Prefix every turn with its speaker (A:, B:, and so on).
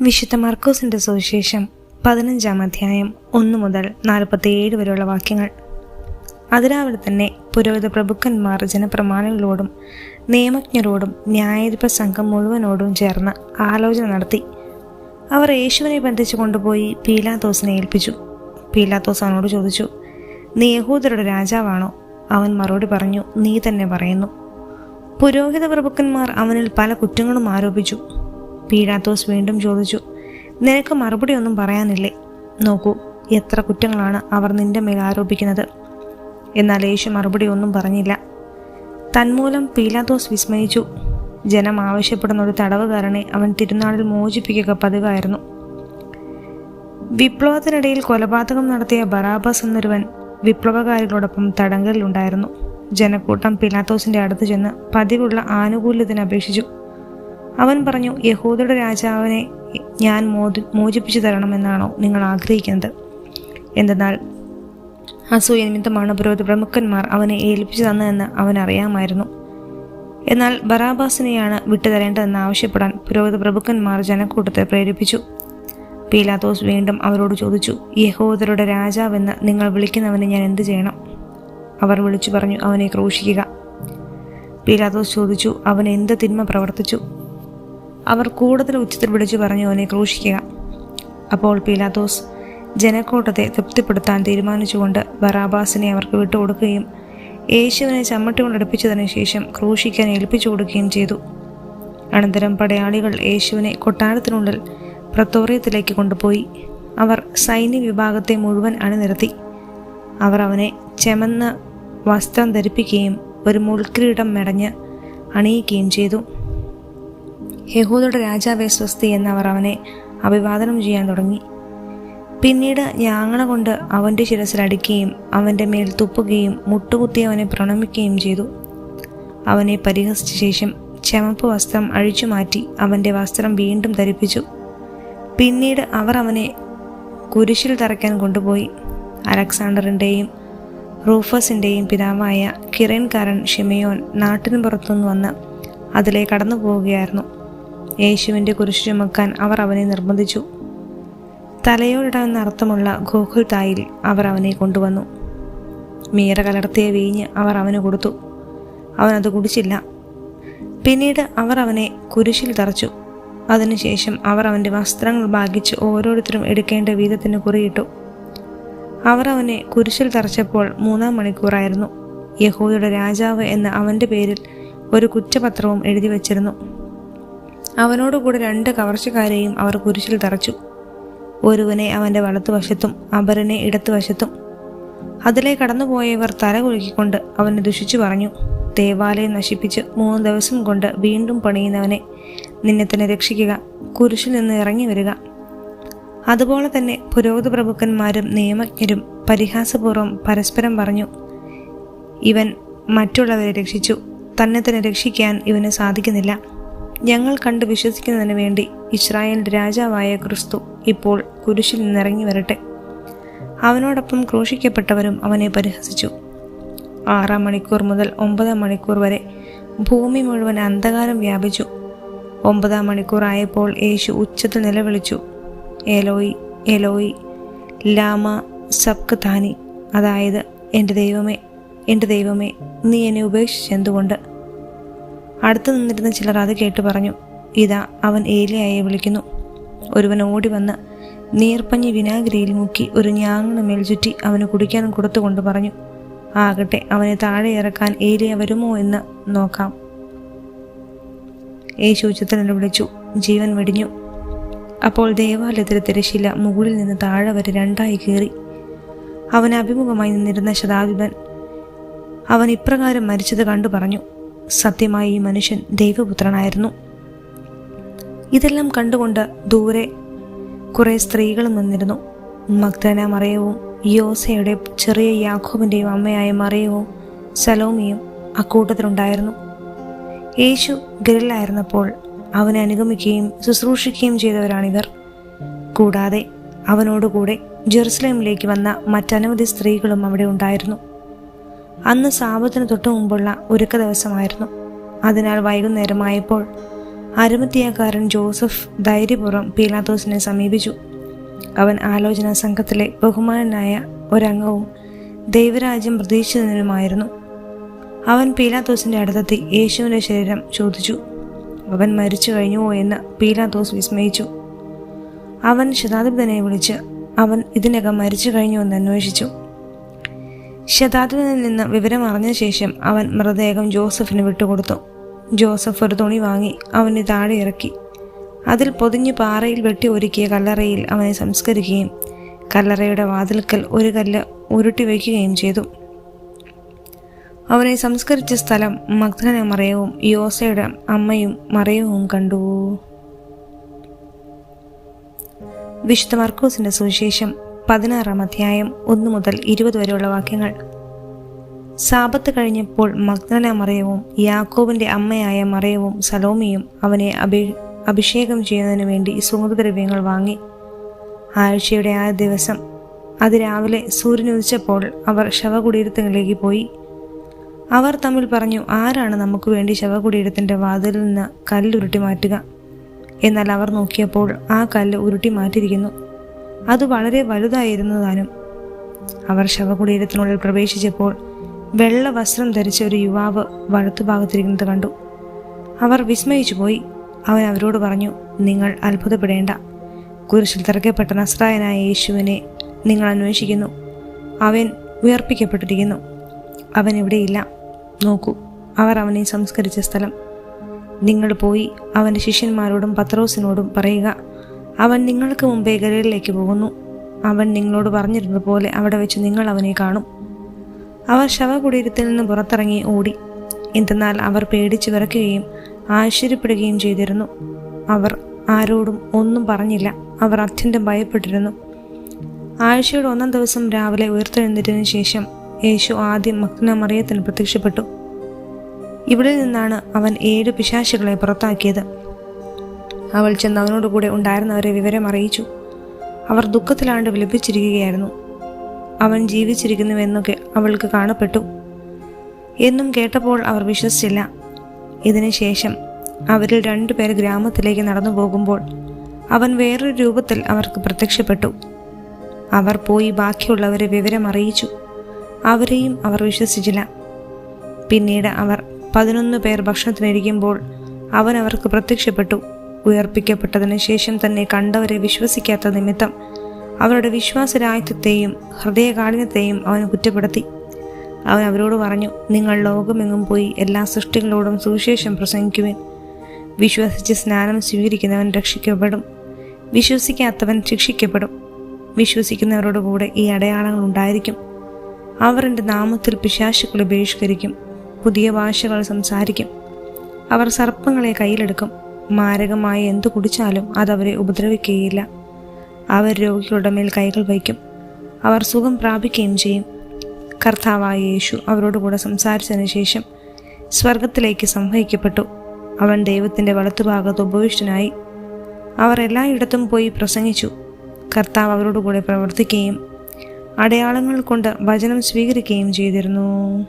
A: വിശുദ്ധ മർക്കോസിന്റെ സുവിശേഷം പതിനഞ്ചാം അധ്യായം ഒന്ന് മുതൽ നാൽപ്പത്തിയേഴ് വരെയുള്ള വാക്യങ്ങൾ. അതിരാവിലെ തന്നെ പുരോഹിത പ്രഭുക്കന്മാർ ജനപ്രമാണികളോടും നിയമജ്ഞരോടും ന്യായാധിപ സംഘം മുഴുവനോടും ചേർന്ന് ആലോചന നടത്തി. അവർ യേശുവിനെ ബന്ധിച്ചു കൊണ്ടുപോയി പീലാത്തോസിനെ ഏൽപ്പിച്ചു. പീലാത്തോസ് അവനോട് ചോദിച്ചു നീ യഹൂദരുടെ രാജാവാണോ? അവൻ മറുപടി പറഞ്ഞു നീ തന്നെ പറയുന്നു. പുരോഹിത പ്രഭുക്കന്മാർ അവനിൽ പല കുറ്റങ്ങളും ആരോപിച്ചു. പീലാത്തോസ് വീണ്ടും ചോദിച്ചു നിനക്ക് മറുപടി ഒന്നും പറയാനില്ലേ? നോക്കൂ എത്ര കുറ്റങ്ങളാണ് അവർ നിന്റെ മേൽ ആരോപിക്കുന്നത്. എന്നാൽ യേശു മറുപടി ഒന്നും പറഞ്ഞില്ല. തന്മൂലം പീലാത്തോസ് വിസ്മയിച്ചു. ജനം ആവശ്യപ്പെടുന്ന ഒരു തടവുകാരനെ അവൻ തിരുനാളിൽ മോചിപ്പിക്കുക പതിവായിരുന്നു. വിപ്ലവത്തിനിടയിൽ കൊലപാതകം നടത്തിയ ബറാബസ് എന്നൊരുവൻ വിപ്ലവകാരികളോടൊപ്പം തടങ്കലിലുണ്ടായിരുന്നു. ജനക്കൂട്ടം പീലാത്തോസിന്റെ അടുത്ത് ചെന്ന് പതിവുള്ള ആനുകൂല്യത്തിന് അപേക്ഷിച്ചു അവൻ പറഞ്ഞു യഹൂദയുടെ രാജാവിനെ ഞാൻ മോചിപ്പിച്ചു തരണമെന്നാണോ നിങ്ങൾ ആഗ്രഹിക്കുന്നത്? എന്തെന്നാൽ അസൂയ നിമിത്തമാണ് പുരോഹിത പ്രമുഖന്മാർ അവനെ ഏൽപ്പിച്ചു തന്നതെന്ന് അവൻ അറിയാമായിരുന്നു. എന്നാൽ ബറാബാസിനെയാണ് വിട്ടുതരേണ്ടതെന്ന് ആവശ്യപ്പെടാൻ പുരോഹിത പ്രഭുക്കന്മാർ ജനക്കൂട്ടത്തെ പ്രേരിപ്പിച്ചു. പീലാത്തോസ് വീണ്ടും അവരോട് ചോദിച്ചു യഹോദരുടെ രാജാവെന്ന് നിങ്ങൾ വിളിക്കുന്നവനെ ഞാൻ എന്തു ചെയ്യണം? അവർ വിളിച്ചു പറഞ്ഞു അവനെ ക്രൂശിക്കുക. പീലാത്തോസ് ചോദിച്ചു അവൻ എന്ത് തിന്മ പ്രവർത്തിച്ചു? അവർ കൂടുതൽ ഉച്ചത്തിൽ വിളിച്ചു പറഞ്ഞു അവനെ ക്രൂശിക്കുക. അപ്പോൾ പീലാത്തോസ് ജനക്കൂട്ടത്തെ തൃപ്തിപ്പെടുത്താൻ തീരുമാനിച്ചുകൊണ്ട് ബറാബാസിനെ അവർക്ക് വിട്ടുകൊടുക്കുകയും യേശുവിനെ ചമ്മട്ടുകൊണ്ട് കൊണ്ടടുപ്പിച്ചതിന് ശേഷം ക്രൂശിക്കാൻ ഏൽപ്പിച്ചു കൊടുക്കുകയും ചെയ്തു. അനന്തരം പടയാളികൾ യേശുവിനെ കൊട്ടാരത്തിനുള്ളിൽ പ്രത്തോറിയത്തിലേക്ക് കൊണ്ടുപോയി. അവർ സൈന്യ വിഭാഗത്തെ മുഴുവൻ അണിനിരത്തി. അവർ അവനെ ചെമന്ന് വസ്ത്രം ധരിപ്പിക്കുകയും ഒരു മുൾക്കിരീടം മെടഞ്ഞ് അണിയിക്കുകയും ചെയ്തു. യഹൂദയുടെ രാജാവെ സ്വസ്തി എന്നവർ അവനെ അഭിവാദനം ചെയ്യാൻ തുടങ്ങി. പിന്നീട് ഞാങ്ങണ കൊണ്ട് അവന്റെ ശിരസിലടിക്കുകയും അവന്റെ മേൽ തുപ്പുകയും മുട്ടുകുത്തി അവനെ പ്രണമിക്കുകയും ചെയ്തു. അവനെ പരിഹസിച്ച ശേഷം ചെമപ്പ് വസ്ത്രം അഴിച്ചു മാറ്റി അവന്റെ വസ്ത്രം വീണ്ടും ധരിപ്പിച്ചു. പിന്നീട് അവർ അവനെ കുരിശിൽ തറയ്ക്കാൻ കൊണ്ടുപോയി. അലക്സാണ്ടറിന്റെയും റൂഫസിന്റെയും പിതാവായ കിരൺകാരൻ ഷിമയോൻ നാട്ടിന് പുറത്തുനിന്ന് വന്ന് അതിലെ കടന്നു പോവുകയായിരുന്നു യേശുവിന്റെ കുരിശ് ചുമക്കാൻ അവർ അവനെ നിർബന്ധിച്ചു. തലയോടിടാമെന്ന അർത്ഥമുള്ള ഗോകുൽ തായിൽ അവർ അവനെ കൊണ്ടുവന്നു. മീറ കലർത്തിയ വീഞ്ഞ് അവർ അവന് കൊടുത്തു. അവൻ അത് കുടിച്ചില്ല. പിന്നീട് അവർ അവനെ കുരിശിൽ തറച്ചു. അതിനുശേഷം അവർ അവന്റെ വസ്ത്രങ്ങൾ ഭാഗിച്ച് ഓരോരുത്തരും എടുക്കേണ്ട വീതത്തിന് കുറിയിട്ടു. അവർ അവനെ കുരിശിൽ തറച്ചപ്പോൾ മൂന്നാം മണിക്കൂറായിരുന്നു. യഹൂദയുടെ രാജാവ് എന്ന അവന്റെ പേരിൽ ഒരു കുറ്റപത്രവും എഴുതി വച്ചിരുന്നു. അവനോടുകൂടെ രണ്ട് കവർച്ചക്കാരെയും അവർ കുരിശിൽ തറച്ചു. ഒരുവനെ അവന്റെ വലത്തുവശത്തും അപരനെ ഇടത്തുവശത്തും. അതിലെ കടന്നുപോയവർ തല കുലുക്കിക്കൊണ്ട് അവനെ ദുഷിച്ചു പറഞ്ഞു. ദേവാലയം നശിപ്പിച്ച് മൂന്ന് ദിവസം കൊണ്ട് വീണ്ടും പണിയുന്നവനെ നിന്നെ തന്നെ രക്ഷിക്കുക കുരിശിൽ നിന്ന് ഇറങ്ങി വരിക. അതുപോലെ തന്നെ പുരോഗതി പ്രഭുക്കന്മാരും നിയമജ്ഞരും പരിഹാസപൂർവം പരസ്പരം പറഞ്ഞു ഇവൻ മറ്റുള്ളവരെ രക്ഷിച്ചു. തന്നെ തന്നെ രക്ഷിക്കാൻ ഇവന് സാധിക്കുന്നില്ല. ഞങ്ങൾ കണ്ട് വിശ്വസിക്കുന്നതിന് വേണ്ടി ഇസ്രായേൽ രാജാവായ ക്രിസ്തു ഇപ്പോൾ കുരിശിൽ നിന്നിറങ്ങി വരട്ടെ. അവനോടൊപ്പം ക്രൂശിക്കപ്പെട്ടവരും അവനെ പരിഹസിച്ചു. ആറാം മണിക്കൂർ മുതൽ ഒമ്പതാം മണിക്കൂർ വരെ ഭൂമി മുഴുവൻ അന്ധകാരം വ്യാപിച്ചു. ഒമ്പതാം മണിക്കൂർ ആയപ്പോൾ യേശു ഉച്ചത്തിൽ നിലവിളിച്ചു. എലോയി എലോയി ലാമ സബ്ക് താനി അതായത് എന്റെ ദൈവമേ എന്റെ ദൈവമേ നീ എന്നെ ഉപേക്ഷിച്ചെന്തുകൊണ്ട് അടുത്തു നിന്നിരുന്ന ചിലർ അത് കേട്ട് പറഞ്ഞു ഇതാ അവൻ ഏലിയായെ വിളിക്കുന്നു. ഒരുവൻ ഓടി വന്ന് നീർപ്പഞ്ഞി വിനാഗിരിയിൽ മുക്കി ഒരു ഞാങ്ങിന് മേൽ ചുറ്റി അവന് കുടിക്കാൻ കൊടുത്തുകൊണ്ട് പറഞ്ഞു ആകട്ടെ അവനെ താഴെ ഇറക്കാൻ ഏലിയ വരുമോ എന്ന് നോക്കാം. യേശു ഉച്ചത്തിൽ വിളിച്ചു ജീവൻ വെടിഞ്ഞു. അപ്പോൾ ദേവാലയത്തിലെ തിരശീല മുകളിൽ നിന്ന് താഴെ വരെ രണ്ടായി കീറി. അവൻ അഭിമുഖമായി നിന്നിരുന്ന ശതാധിപൻ അവൻ ഇപ്രകാരം മരിച്ചത് കണ്ടു പറഞ്ഞു സത്യമായി ഈ മനുഷ്യൻ ദൈവപുത്രനായിരുന്നു. ഇതെല്ലാം കണ്ടുകൊണ്ട് ദൂരെ കുറേ സ്ത്രീകളും നിന്നിരുന്നു. മഗ്ദന മറിയവും യോസയുടെ ചെറിയ യാക്കോബിന്റെയും അമ്മയായ മറിയവും സലോമിയും അക്കൂട്ടത്തിലുണ്ടായിരുന്നു. യേശു ഗരിലായിരുന്നപ്പോൾ അവനെ അനുഗമിക്കുകയും ശുശ്രൂഷിക്കുകയും ചെയ്തവരാണിവർ. കൂടാതെ അവനോടുകൂടെ ജെറുസലേമിലേക്ക് വന്ന മറ്റനവധി സ്ത്രീകളും അവിടെ ഉണ്ടായിരുന്നു. അന്ന് സാപത്തിന് തൊട്ടു മുമ്പുള്ള ഒരുക്ക ദിവസമായിരുന്നു. അതിനാൽ വൈകുന്നേരമായപ്പോൾ അരുമത്തിയക്കാരൻ ജോസഫ് ധൈര്യപൂർവം പീലാത്തോസിനെ സമീപിച്ചു. അവൻ ആലോചനാ സംഘത്തിലെ ബഹുമാനനായ ഒരംഗവും ദൈവരാജ്യം പ്രതീക്ഷിച്ചതിനുമായിരുന്നു. അവൻ പീലാത്തോസിന്റെ അടുത്തെത്തി യേശുവിന്റെ ശരീരം ചോദിച്ചു. അവൻ മരിച്ചു കഴിഞ്ഞുവോ എന്ന് പീലാത്തോസ് വിസ്മയിച്ചു. അവൻ ശതാധിപതനെ വിളിച്ച് അവൻ ഇതിനകം മരിച്ചു കഴിഞ്ഞുവെന്ന് അന്വേഷിച്ചു. ശതാധിപനിൽ നിന്ന് വിവരം അറിഞ്ഞ ശേഷം അവൻ മൃതദേഹം ജോസഫിന് വിട്ടുകൊടുത്തു. ജോസഫ് ഒരു തുണി വാങ്ങി അവനെ താഴെ ഇറക്കി. അതിൽ പൊതിഞ്ഞ് പാറയിൽ വെട്ടി ഒരുക്കിയ കല്ലറയിൽ അവനെ സംസ്കരിക്കുകയും കല്ലറയുടെ വാതിൽക്കൽ ഒരു കല്ല് ഉരുട്ടി വയ്ക്കുകയും ചെയ്തു. അവനെ സംസ്കരിച്ച സ്ഥലം മഗ്ധന മറയവും യോസയുടെ അമ്മയും മറയവും കണ്ടു. വിശുദ്ധ മർക്കോസിന്റെ സുവിശേഷം പതിനാറാം അധ്യായം ഒന്ന് മുതൽ ഇരുപത് വരെയുള്ള വാക്യങ്ങൾ. സാപത്ത് കഴിഞ്ഞപ്പോൾ മഗ്നന മറയവും യാക്കോബിന്റെ അമ്മയായ മറയവും സലോമിയും അവനെ അഭി അഭിഷേകം ചെയ്യുന്നതിന് വേണ്ടി സുഗന്ധദ്രവ്യങ്ങൾ വാങ്ങി. ആഴ്ചയുടെ ആ ദിവസം അതിരാവിലെ സൂര്യൻ ഉദിച്ചപ്പോൾ അവർ ശവകുടീരത്തിലേക്ക് പോയി. അവർ തമ്മിൽ പറഞ്ഞു ആരാണ് നമുക്ക് വേണ്ടി ശവകുടീരത്തിന്റെ വാതിലിൽ നിന്ന് കല്ലുരുട്ടി മാറ്റുക എന്നാൽ അവർ നോക്കിയപ്പോൾ ആ കല്ല് ഉരുട്ടി മാറ്റിയിരിക്കുന്നു അത് വളരെ വലുതായിരുന്നതാനും അവർ ശവകുടീരത്തിനുള്ളിൽ പ്രവേശിച്ചപ്പോൾ വെള്ള വസ്ത്രം ധരിച്ച ഒരു യുവാവ് വലത്തുഭാഗത്തിരിക്കുന്നത് കണ്ടു. അവർ വിസ്മയിച്ചു പോയി അവൻ അവരോട് പറഞ്ഞു നിങ്ങൾ അത്ഭുതപ്പെടേണ്ട. കുരിശിൽ തിറക്കപ്പെട്ട നസ്രായനായ യേശുവിനെ നിങ്ങൾ അന്വേഷിക്കുന്നു. അവൻ ഉയർപ്പിക്കപ്പെട്ടിരിക്കുന്നു. അവൻ ഇവിടെയില്ല നോക്കൂ അവർ അവനെ സംസ്കരിച്ച സ്ഥലം. നിങ്ങൾ പോയി അവന്റെ ശിഷ്യന്മാരോടും പത്രോസിനോടും പറയുക. അവൻ നിങ്ങൾക്ക് മുമ്പേ ഗലയിലേക്ക് പോകുന്നു. അവൻ നിങ്ങളോട് പറഞ്ഞിരുന്നതുപോലെ അവിടെ വെച്ച് നിങ്ങൾ അവനെ കാണും. അവർ ശവകുടീരത്തിൽ നിന്ന് പുറത്തിറങ്ങി ഓടി. എന്തെന്നാൽ അവർ പേടിച്ചു വിറയ്ക്കുകയും ആശ്ചര്യപ്പെടുകയും ചെയ്തിരുന്നു. അവർ ആരോടും ഒന്നും പറഞ്ഞില്ല. അവർ അത്യന്തം ഭയപ്പെട്ടിരുന്നു. ആഴ്ചയുടെ ഒന്നാം ദിവസം രാവിലെ ഉയർത്തെഴുന്നേറ്റതിനു ശേഷം യേശു ആദ്യം മക്ന മറിയത്തിന് പ്രത്യക്ഷപ്പെട്ടു. ഇവിടെ നിന്നാണ് അവൻ ഏഴ് പിശാശുകളെ പുറത്താക്കിയത്. അവൾ ചെന്ന് അവനോടുകൂടെ ഉണ്ടായിരുന്നവരെ വിവരം അറിയിച്ചു. അവർ ദുഃഖത്തിലാണ്ട് വിലപിച്ചിരിക്കുകയായിരുന്നു. അവൻ ജീവിച്ചിരിക്കുന്നുവെന്നൊക്കെ അവൾക്ക് കാണപ്പെട്ടു. എന്നും കേട്ടപ്പോൾ അവർ വിശ്വസിച്ചില്ല. ഇതിനുശേഷം അവരിൽ രണ്ടുപേർ ഗ്രാമത്തിലേക്ക് നടന്നു പോകുമ്പോൾ അവൻ വേറൊരു രൂപത്തിൽ അവർക്ക് പ്രത്യക്ഷപ്പെട്ടു. അവർ പോയി ബാക്കിയുള്ളവരെ വിവരം അറിയിച്ചു. അവരെയും അവർ വിശ്വസിച്ചില്ല. പിന്നീട് അവർ പതിനൊന്ന് പേർ ഭക്ഷണത്തിനിരിക്കുമ്പോൾ അവൻ അവർക്ക് പ്രത്യക്ഷപ്പെട്ടു. ഉയർപ്പിക്കപ്പെട്ടതിന് ശേഷം തന്നെ കണ്ടവരെ വിശ്വസിക്കാത്ത നിമിത്തം അവരുടെ വിശ്വാസരാഹിത്യത്തെയും ഹൃദയകാഠിന്യത്തെയും അവൻ കുറ്റപ്പെടുത്തി. അവൻ അവരോട് പറഞ്ഞു നിങ്ങൾ ലോകമെങ്ങും പോയി എല്ലാ സൃഷ്ടികളോടും സുവിശേഷം പ്രസംഗിക്കുവിൻ. വിശ്വസിച്ച് സ്നാനം സ്വീകരിക്കുന്നവൻ രക്ഷിക്കപ്പെടും. വിശ്വസിക്കാത്തവൻ ശിക്ഷിക്കപ്പെടും. വിശ്വസിക്കുന്നവരോട് കൂടെ ഈ അടയാളങ്ങൾ ഉണ്ടായിരിക്കും. അവർ എന്റെ നാമത്തിൽ പിശാശുക്കളെ ബഹിഷ്കരിക്കും. പുതിയ ഭാഷകൾ സംസാരിക്കും. അവർ സർപ്പങ്ങളെ കയ്യിലെടുക്കും. മാരകമായ എന്തു കുടിച്ചാലും അതവരെ ഉപദ്രവിക്കുകയില്ല. അവർ രോഗികളുടെ മേൽ കൈകൾ വയ്ക്കും. അവർ സുഖം പ്രാപിക്കുകയും ചെയ്യും. കർത്താവായ യേശു അവരോട് കൂടെ സംസാരിച്ചതിന് ശേഷം സ്വർഗത്തിലേക്ക് സംവഹിക്കപ്പെട്ടു അവൻ ദൈവത്തിന്റെ വലത്തുഭാഗത്ത് ഉപവിഷ്ടനായി. അവർ എല്ലായിടത്തും പോയി പ്രസംഗിച്ചു. കർത്താവ് അവരോടുകൂടെ പ്രവർത്തിക്കുകയും അടയാളങ്ങൾ കൊണ്ട് വചനം സ്വീകരിക്കുകയും ചെയ്തിരുന്നു.